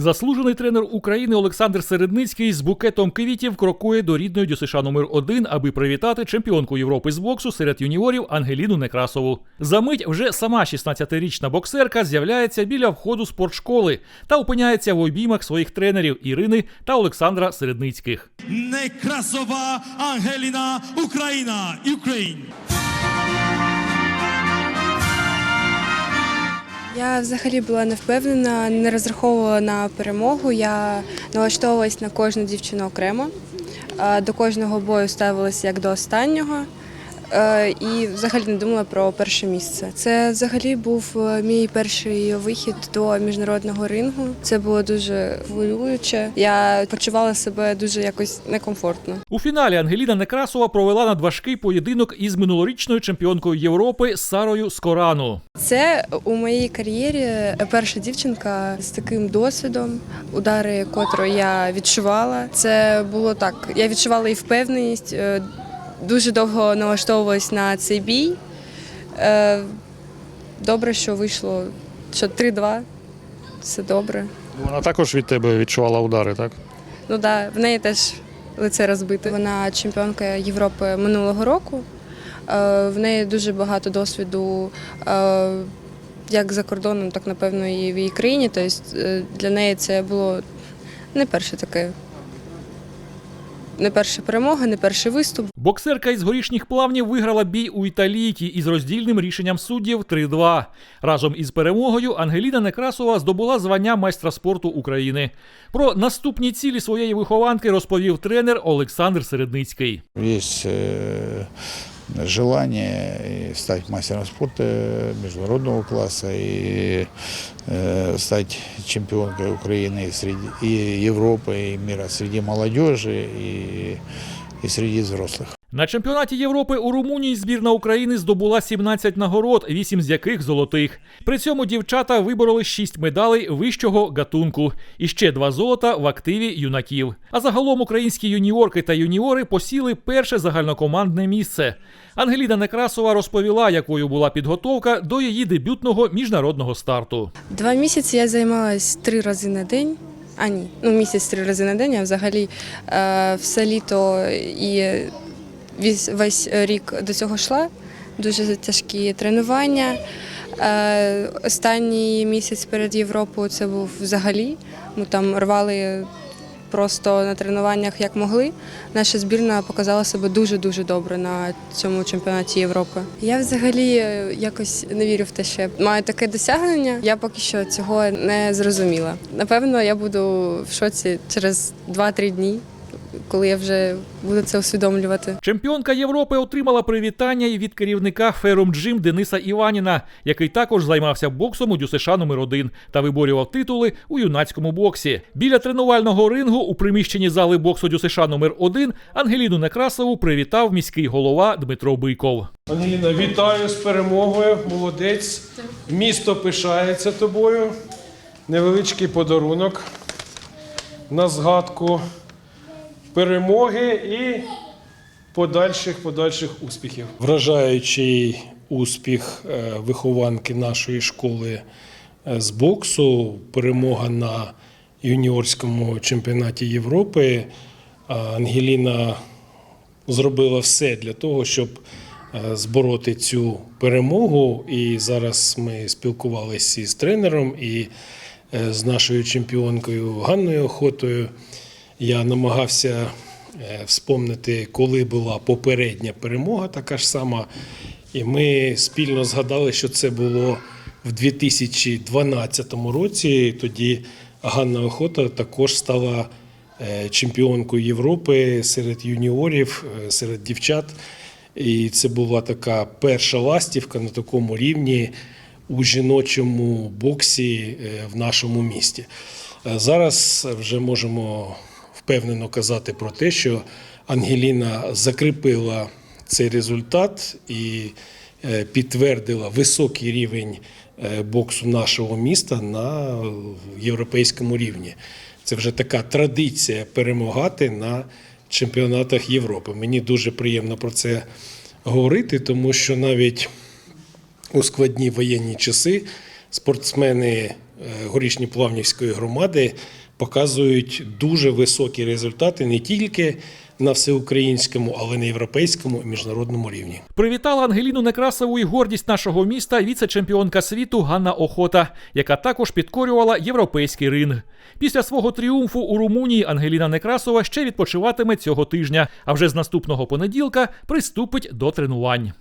Заслужений тренер України Олександр Середницький з букетом квітів крокує до рідної ДЮСШ номер 1 аби привітати чемпіонку Європи з боксу серед юніорів Ангеліну Некрасову. За мить вже сама 16-річна боксерка з'являється біля входу спортшколи та опиняється в обіймах своїх тренерів Ірини та Олександра Середницьких. Некрасова Ангеліна Україна. Україн. Я взагалі була не впевнена, не розраховувала на перемогу. Я налаштовувалась на кожну дівчину окремо. До кожного бою ставилася як до останнього. Е, І взагалі не думала про перше місце. Це взагалі був е, мій перший вихід до міжнародного рингу. Це було дуже хвилююче. Я почувала себе дуже якось некомфортно. У фіналі Ангеліна Некрасова провела надважкий поєдинок із минулорічною чемпіонкою Європи Сарою Скорану. Це у моїй кар'єрі перша дівчинка з таким досвідом, удари котрої я відчувала. Це було так. Я відчувала і впевненість. Дуже довго налаштовувалась на цей бій. Е, Добре, що вийшло, що 3-2. Все добре. Вона також від тебе відчувала удари, так? Ну так, да, в неї теж лице розбите. Вона чемпіонка Європи минулого року. Е, В неї дуже багато досвіду е, як за кордоном, так напевно і в її країні. Тобто для неї це було не перше таке. Не перша перемога, не перший виступ. Боксерка із горішніх плавнів виграла бій у Італійці із роздільним рішенням суддів 3-2. Разом із перемогою Ангеліна Некрасова здобула звання майстра спорту України. Про наступні цілі своєї вихованки розповів тренер Олександр Середницький. Э, желание и стать мастером спорта международного класса и э, стать чемпионкой Украины и, среди, и Европы, и мира среди молодежи и, и среди взрослых. На чемпіонаті Європи у Румунії збірна України здобула 17 нагород, 8 з яких золотих. При цьому дівчата вибороли 6 медалей вищого гатунку і ще два золота в активі юнаків. А загалом українські юніорки та юніори посіли перше загальнокомандне місце. Ангеліна Некрасова розповіла, якою була підготовка до її дебютного міжнародного старту. Два місяці я займалась три рази на день. А ні, ну місяць три рази на день, а взагалі е, все літо і весь, весь рік до цього йшла. Дуже тяжкі тренування. Е, останній місяць перед Європою це був взагалі. Ми там рвали просто на тренуваннях як могли. Наша збірна показала себе дуже-дуже добре на цьому чемпіонаті Європи. Я взагалі е, якось не вірю в те, що я маю таке досягнення. Я поки що цього не зрозуміла. Напевно, я буду в шоці через 2-3 дні, коли я вже буду це усвідомлювати. Чемпіонка Європи отримала привітання і від керівника Ферум Джим Дениса Іваніна, який також займався боксом у ДЮСШ номер 1 та виборював титули у юнацькому боксі. Біля тренувального рингу у приміщенні зали боксу ДЮСШ номер 1 Ангеліну Некрасову привітав міський голова Дмитро Бийков. Ангеліна, вітаю з перемогою. Молодець. Місто пишається тобою. Невеличкий подарунок на згадку перемоги і подальших подальших успіхів. Вражаючий успіх е, вихованки нашої школи е, з боксу, перемога на юніорському чемпіонаті Європи. Ангеліна зробила все для того, щоб е, збороти цю перемогу. І зараз ми спілкувалися із тренером і е, з нашою чемпіонкою Ганною Охотою. Я намагався е, вспомнити, коли була попередня перемога, така ж сама. І ми спільно згадали, що це було в 2012 році. Тоді Ганна Охота також стала е, чемпіонкою Європи серед юніорів, е, серед дівчат. І це була така перша ластівка на такому рівні у жіночому боксі в нашому місті. Зараз вже можемо впевнено казати про те, що Ангеліна закріпила цей результат і е, підтвердила високий рівень е, боксу нашого міста на європейському рівні. Це вже така традиція перемагати на чемпіонатах Європи. Мені дуже приємно про це говорити, тому що навіть у складні воєнні часи спортсмени е, горішньоплавнівської громади показують дуже високі результати не тільки на всеукраїнському, але на європейському і міжнародному рівні. Привітала Ангеліну Некрасову і гордість нашого міста віце-чемпіонка світу Ганна Охота, яка також підкорювала європейський ринг. Після свого тріумфу у Румунії Ангеліна Некрасова ще відпочиватиме цього тижня, а вже з наступного понеділка приступить до тренувань.